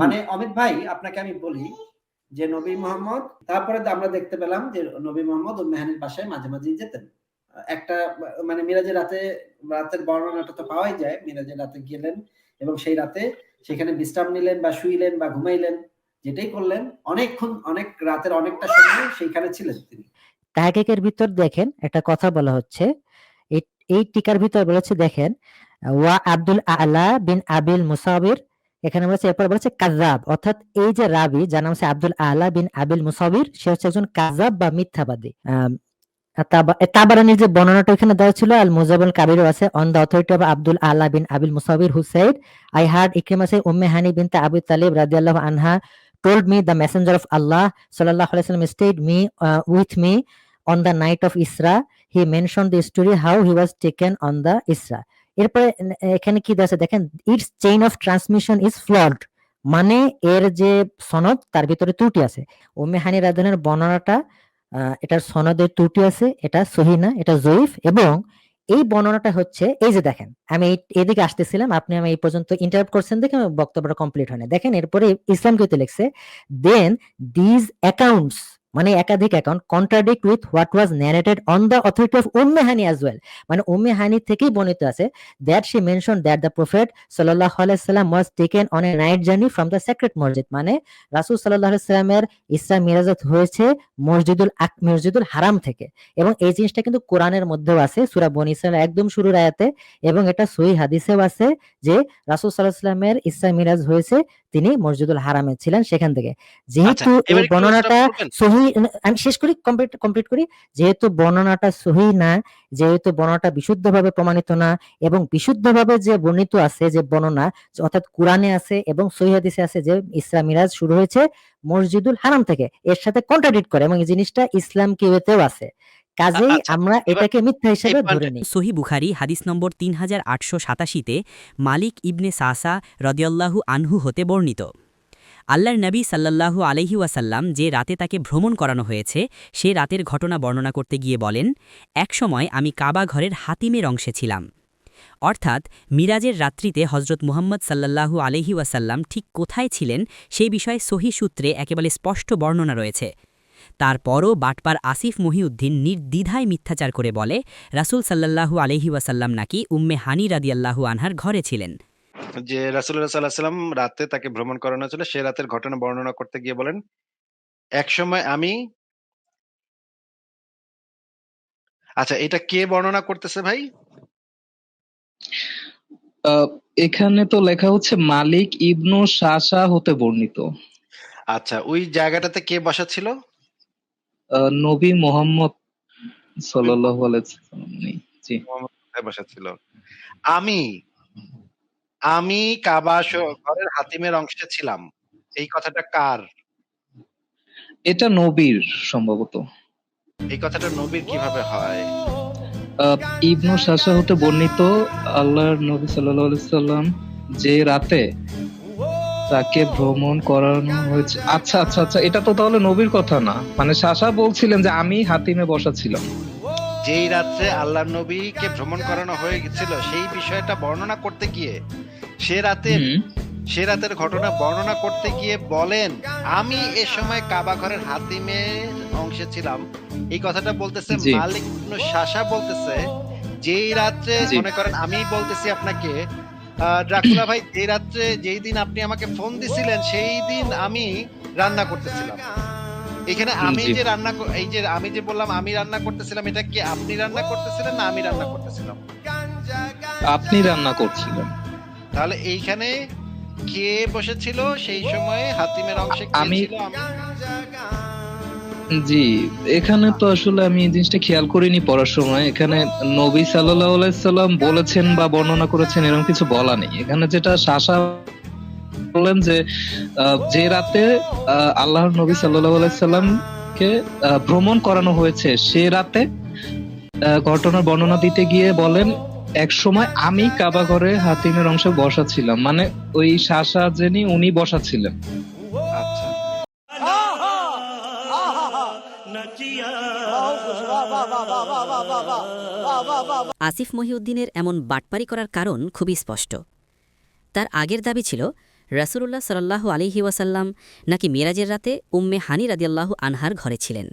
মানে অমিত ভাই, আপনাকে আমি বলি যে নবী মোহাম্মদ, তারপরে আমরা দেখতে পেলাম যে নবী মোহাম্মদ ও মেহানির বাসায় মাঝে মাঝেই যেতেন। একটা মানে মিরাজের রাতে, রাতের বর্ণনাটা তো পাওয়াই যায়, মিরাজের রাতে গেলেন এবং সেই রাতে সেখানে বিশ্রাম নিলেন বা শুইলেন বা ঘুমাইলেন, যেটাই করলেন, অনেকক্ষণ, অনেক রাতের অনেকটা সময় সেইখানে ছিলেন তিনি। তাহকিকের ভিতর দেখেন, একটা কথা বলা হচ্ছে, এই টিকার ভিতর বলেছে দেখেন, ওয়া আব্দুল আলা বিন আবিল মুসাবির এখানে বলেছে এরপর বলেছে কাজাব অর্থাৎ এই যে রাবি যার নাম হচ্ছে আব্দুল আলা বিন আবিল মুসাবির সে হচ্ছে একজন কাজাব বা মিথ্যাবাদী। তাবারানির যে বর্ণনাটা এখানে দেওয়া ছিল আল মুজাবুল কাবিরও আছে on the authority of Abdul Ala bin Abil মুসাবির who said I heard Ikrima say Umme Hani Abu Talib আনহা told me the messenger of Allah stayed me uh, with me on the night of Isra. He mentioned the story how he was taken on the Isra. এরপরে এখানে কি আছে? দেখেন it's chain of transmission is flawed মানে এর যে সনদ, তার ভিতরে ত্রুটি আছে। উম্মে হানি রাধনের বর্ণনাটা এটার সনদের ত্রুটি আছে, এটা সহি না, এটা জয়ীফ। এবং এই বর্ণনাটা হচ্ছে, এই যে দেখেন, আমি এদিকে আসতেছিলাম, আপনি আমি এই পর্যন্ত ইন্টারাপ্ট করছেন দেখে বক্তব্যটা কমপ্লিট হয় না দেখেন, এরপরে ইসলাম কিতে লিখছে দেন দিজ অ্যাকাউন্টস মানে একাধিক account contradict with what was narrated on the authority of Umm Hani as well মানে উম্মে হানি থেকেই বর্ণিত আছে that she mention that the prophet সাল্লাহ আলাইসাল্লাম was taken on a night journey from the sacred মসজিদ মানে রাসুল সাল্লাহ সাল্লামের ইসরা মিরাজত হয়েছে মসজিদুল আক, মসজিদুল হারাম থেকে। এবং এই জিনিসটা কিন্তু কোরআনের মধ্যেও আছে, সুরা বনি ইসরায়েল একদম শুরুর আয়াতে। এবং এটা সহি হাদিসেও আছে যে রাসুল সাল্লাহ সাল্লামের ইসরা মিরাজ হয়েছে তিনি মসজিদুল হারামে ছিলেন সেখান থেকে। যেহেতু এই বর্ণনাটা সহি আমি শেষ করি কমপ্লিট কমপ্লিট করি। যেহেতু বর্ণনাটা সহি না যেহেতু বর্ণনাটা বিশুদ্ধভাবে প্রমাণিত না এবং বিশুদ্ধভাবে যে বর্ণিত আছে যে বর্ণনা অর্থাৎ কোরআনে আছে এবং সহি হাদিসে আছে যে ইসরা মিরাজ শুরু হয়েছে মসজিদুল হারাম থেকে এর সাথে কন্ট্রাডিক্ট করে এবং এই জিনিসটা ইসলাম কিউতেও আছে। কাজেই আচ্ছা, আমরা এটাকে মিথ্যা হিসেবে ধরে নিই। সহি বুখারি হাদিস নম্বর তিন হাজার আটশো সাতাশিতে মালিক ইবনে সাসা রদিয়াল্লাহু আনহু হতে বর্ণিত। আল্লাহর নবী সাল্লাল্লাহু আলহি ওয়াসাল্লাম যে রাতে তাকে ভ্রমণ করানো হয়েছে সে রাতের ঘটনা বর্ণনা করতে গিয়ে বলেন একসময় আমি কাবা ঘরের হাতিমের অংশে ছিলাম। অর্থাৎ মিরাজের রাত্রিতে হজরত মুহাম্মদ সাল্লাল্লাহু আলহি ওয়াসাল্লাম ঠিক কোথায় ছিলেন সেই বিষয়ে সহি সূত্রে একেবারে স্পষ্ট বর্ণনা রয়েছে। তারপরও বাটপার আসিফ মহিউদ্দিন নির্দ্বিধায় মিথ্যাচার করে বলে রাসূল সাল্লাল্লাহু আলহি ওয়াসাল্লাম নাকি উম্মে হানি রাদিয়াল্লাহু আনহার ঘরে ছিলেন। যে রাসুল্লাহ সাল্লাহ সাল্লাম রাতে তাকে ভ্রমণ করানো ছিল সে রাতের ঘটনা বর্ণনা করতে গিয়ে বলেন এক সময় আমি আচ্ছা এটা কে বর্ণনা করতেছে ভাই? আহ, এখানে তো লেখা হচ্ছে মালিক ইবনু শাসা হতে বর্ণিত। আচ্ছা ওই জায়গাটাতে কে বসা ছিল? নবী মোহাম্মদ সাল্লাল্লাহু আলাইহি ওয়াসাল্লাম জি। বসা ছিল আমি আমি কাবা ঘরের হাতিমের অংশে ছিলাম। এই কথাটা কার? এটা নবীর সম্ভবত। এই কথাটা নবীর কীভাবে হয়? ইবনু শাসা হতে বর্ণিত আল্লাহর নবী সাল্লাল্লাহু আলাইহি সাল্লাম যে রাতে তাকে ভ্রমণ করানো হয়েছে। আচ্ছা আচ্ছা আচ্ছা এটা তো তাহলে নবীর কথা না। মানে শাসা বলছিলেন যে আমি হাতিমে বসা ছিলাম। যেই রাত্রে আল্লাহ নবীকে ভ্রমণ করানো হয়ে গেছিল সেই বিষয়টা বর্ণনা করতে গিয়ে সে রাতে সে রাতের ঘটনা বর্ণনা করতে গিয়ে বলেন আমি এ সময় কাবা ঘরের হাতিমের অংশে ছিলাম। এই কথাটা বলতেছে মালিক ইবনু শাসা বলতেছে যেই রাত্রে মনে করেন আমি বলতেছি আপনাকে ড্রাকুলা ভাই যেই রাত্রে যেই দিন আপনি আমাকে ফোন দিছিলেন সেই দিন আমি রান্না করতেছিলাম। এখানে আমি যে রান্না এই যে আমি যে বললাম আমি রান্না করতেছিলাম এটা কি আপনি রান্না করতেছিলেন না আমি রান্না করতেছিলাম? আপনি রান্না করছিলেন। তাহলে এইখানে কে বসেছিল? সেই সময়ে হাতিমের অংশে কে ছিল? আমি জি এখানে তো আসলে আমি এই জিনিসটা খেয়াল করিনি পড়ার সময়। এখানে নবী আলাইহি সাল্লাম বলেছেন বা বর্ণনা করেছেন এরকম কিছু বলা নেই। এখানে যেটা শাসা বললেন যে যে রাতে আহ, আল্লাহর নবী সাল্লামকে আহ, ভ্রমণ করানো হয়েছে সে রাতে ঘটনার বর্ণনা দিতে গিয়ে বলেন এক সময় আমি কাবা ঘরে হাতিমের অংশে বসা ছিলাম। মানে ওই শাসা যিনি উনি বসা ছিলেন। আসিফ মহিউদ্দিনের এমন বাটপারি করার কারণ খুবই স্পষ্ট। তার আগের দাবি ছিল, রাসূলুল্লাহ সাল্লাহ আলাইহি ওয়াসাল্লাম নাকি মিরাজের রাতে উম্মে হানি রাদিয়াল্লাহু আনহার ঘরে ছিলেন।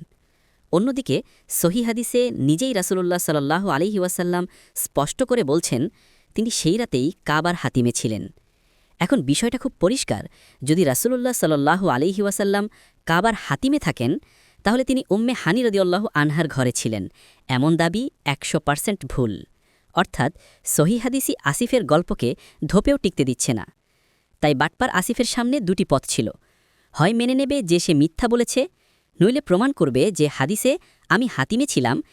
অন্যদিকে সহি হাদিসে নিজেই রাসূলুল্লাহ সাল্লাল্লাহু আলাইহি ওয়াসাল্লাম স্পষ্ট করে বলছেন, তিনি সেই রাতেই কাবার হাতিমে ছিলেন। এখন বিষয়টা খুব পরিষ্কার, যদি রাসূলুল্লাহ সাল্লাহ আলাইহি ওয়াসাল্লাম কাবার হাতিমে থাকেন তাহলে তিনি উম্মে হানি রদিয়াল্লাহু আনহার ঘরে ছিলেন। এমন দাবি একশো পার্সেন্ট ভুল। অর্থাৎ সহি হাদিসি আসিফের গল্পকে ধোপেও টিকতে দিচ্ছে না। তাই বাটপার আসিফের সামনে দুটি পথ ছিল। হয় মেনে নেবে যে সে মিথ্যা বলেছে, নইলে প্রমাণ করবে যে হাদিসে আমি হাতিমে ছিলাম,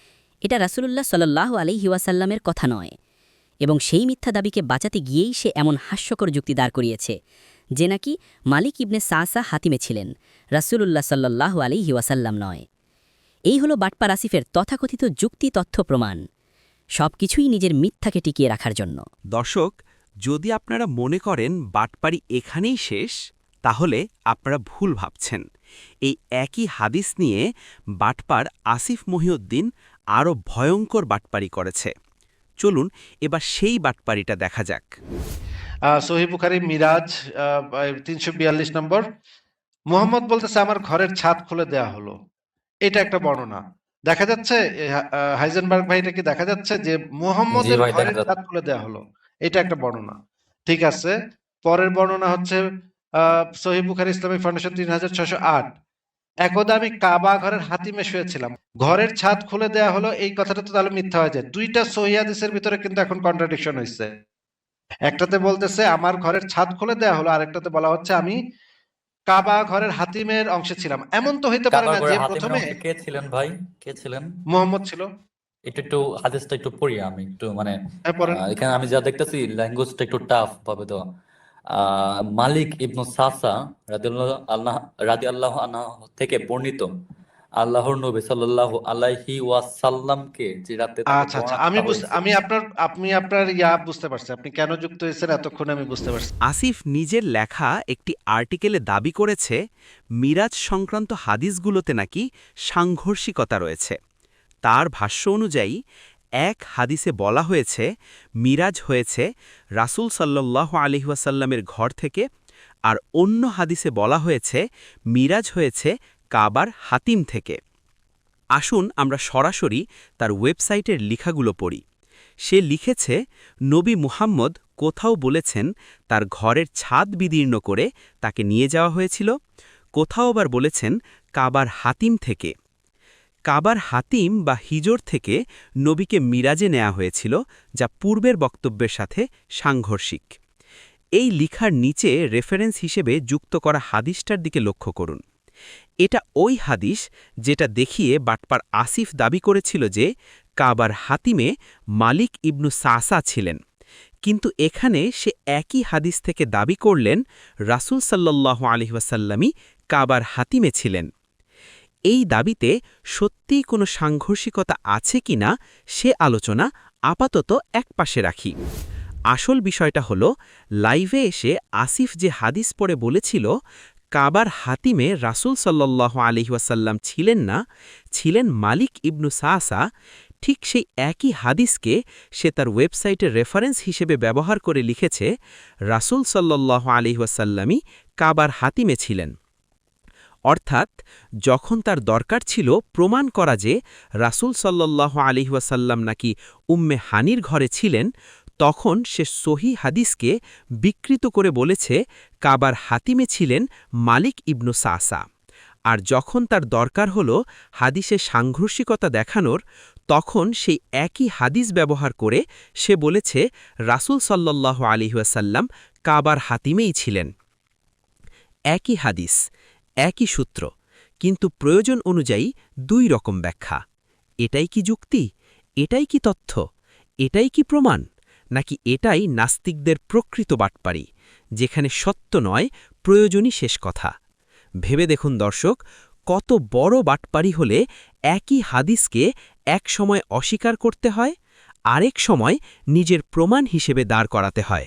এটা রাসূলুল্লাহ সাল্লাহ আলাইহি ওয়াসাল্লামের কথা নয়। এবং সেই মিথ্যা দাবিকে বাঁচাতে গিয়েই সে এমন হাস্যকর যুক্তি দাঁড় করিয়েছে। যে নাকি মালিক ইবনে সাসা হাতিমে ছিলেন, রাসূলুল্লাহ সাল্লাহ আলাইহি ওয়াসাল্লাম নয়। এই হলো বাটপা রাসিফের তথাকথিত যুক্তি তথ্য প্রমাণ সব কিছুই নিজের মিথ্যাকে টিকিয়ে রাখার জন্য। দর্শক, যদি আপনারা মনে করেন বাটপারি এখানেই শেষ, তাহলে আপনারা ভুল ভাবছেন। এই একই হাদিস নিয়ে বাটপার আসিফ মহিউদ্দিন আরও ভয়ঙ্কর বাটপারি করেছে। চলুন এবার সেই বাটপারিটা দেখা যাক। সহি বুখারি মিরাজ তিনশো বিয়াল্লিশ নম্বর। মোহাম্মদ বলতেছে আমার ঘরের ছাদ খুলে দেয়া হলো। এটা একটা বর্ণনা। দেখা যাচ্ছে হাইজেনবার্গ ভাই এটা কি দেখা যাচ্ছে যে মোহাম্মদের ঘরের ছাদ খুলে দেয়া হলো? এটা একটা বর্ণনা। ঠিক আছে পরের বর্ণনা হচ্ছে আহ সহি বুখারি ইসলামিক ফাউন্ডেশন তিন হাজার ছশো আট। একদা আমি কাবা ঘরের হাতিমে শুয়েছিলাম। ঘরের ছাদ খুলে দেয়া হলো এই কথাটা তো তাহলে মিথ্যা হয়ে যায়। দুইটা সহি হাদিসের ভিতরে কিন্তু এখন কন্ট্রাডিকশন হয়েছে একটাতে বলতেছে আমার ঘরের ছাদ খুলে দেয়া হলো। আরেকটাতে বলা হচ্ছে আমি কাবা ঘরের হাতিমের অংশে ছিলাম। এমন তো হইতে পারে না যে প্রথমে কে ছিলেন ভাই? কে ছিলেন? মোহাম্মদ ছিল। এটা একটু হাদিসটা একটু পড়ি আমি একটু মানে হ্যাঁ, এখানে আমি যা দেখতেছি ল্যাঙ্গুয়েজটা একটু টাফ ভাবে তো। আহ, মালিক ইবনু সাসা রাদিয়াল্লাহু আল্লাহ রাদিয়াল্লাহু আনহু থেকে বর্ণিত। আল্লাহর নবী সাল্লাল্লাহু আলাইহি ওয়াসাল্লামকে যে রাতে আচ্ছা আচ্ছা আমি বুঝতে আমি আপনার আপনি আপনার ইয়া বুঝতে পারছি। আপনি কেন যুক্ত হয়েছেন এতক্ষণ আমি বুঝতে পারছি। আসিফ নিজের লেখা একটি আর্টিকেলে দাবি করেছে মিরাজ সংক্রান্ত হাদিসগুলোতে নাকি সাংঘর্ষিকতা রয়েছে। তার ভাষ্য অনুযায়ী এক হাদিসে বলা হয়েছে মিরাজ হয়েছে রাসূল সাল্লাহ আলহিহাসাল্লামের ঘর থেকে আর অন্য হাদিসে বলা হয়েছে মিরাজ হয়েছে কাবার হাতিম থেকে। আসুন আমরা সরাসরি তার ওয়েবসাইটের লেখাগুলো পড়ি। সে লিখেছে, নবী মুহাম্মদ কোথাও বলেছেন তার ঘরের ছাদ বিদীর্ণ করে তাকে নিয়ে যাওয়া হয়েছিল। কোথাও আবার বলেছেন কাবার হাতিম থেকে। কাবার হাতিম বা হিজর থেকে নবীকে মিরাজে নেওয়া হয়েছিল, যা পূর্বের বক্তব্যের সাথে সাংঘর্ষিক। এই লিখার নিচে রেফারেন্স হিসেবে যুক্ত করা হাদিসটার দিকে লক্ষ্য করুন। এটা ওই হাদিস যেটা দেখিয়ে বাটপার আসিফ দাবি করেছিল যে কাবার হাতিমে মালিক ইবনু সাসা ছিলেন। কিন্তু এখানে সে একই হাদিস থেকে দাবি করলেন, রাসূল সাল্লাহ আলহিহাসাল্লামই কাবার হাতিমে ছিলেন। এই দাবিতে সত্যিই কোনো সাংঘর্ষিকতা আছে কিনা সে আলোচনা আপাতত একপাশে রাখি। আসল বিষয়টা হল, লাইভে এসে আসিফ যে হাদিস পড়ে বলেছিল কাবার হাতিমে রাসূল সাল্লাহ আলহিহাসাল্লাম ছিলেন না, ছিলেন মালিক ইবনু সাসা। ঠিক সেই একই হাদিসকে সে তার ওয়েবসাইটে রেফারেন্স হিসেবে ব্যবহার করে লিখেছে, রাসূল সাল্লাহ আলহিহাসাল্লামই কাবার হাতিমে ছিলেন। অর্থাৎ যখন তার দরকার ছিল প্রমাণ করা যে রাসূল সাল্লাহ আলিহাসাল্লাম নাকি উম্মে হানির ঘরে ছিলেন তখন সে সহি হাদিসকে বিকৃত করে বলেছে, কাবার হাতিমে ছিলেন মালিক ইবনু সাসা। আর যখন তার দরকার হল হাদিসে সাংঘর্ষিকতা দেখানোর, তখন সেই একই হাদিস ব্যবহার করে সে বলেছে, রাসূল সাল্লাহ আলিহাসাল্লাম কাবার হাতিমেই ছিলেন। একই হাদিস, একই সূত্র, কিন্তু প্রয়োজন অনুযায়ী দুই রকম ব্যাখ্যা। এটাই কি যুক্তি? এটাই কি তথ্য? এটাই কি প্রমাণ? নাকি এটাই নাস্তিকদের প্রকৃত বাটপারি, যেখানে সত্য নয়, প্রয়োজনই শেষ কথা। ভেবে দেখুন দর্শক, কত বড় বাটপারি হলে একই হাদিসকে এক সময় অস্বীকার করতে হয়, আরেক সময় নিজের প্রমাণ হিসেবে দাঁড় করাতে হয়।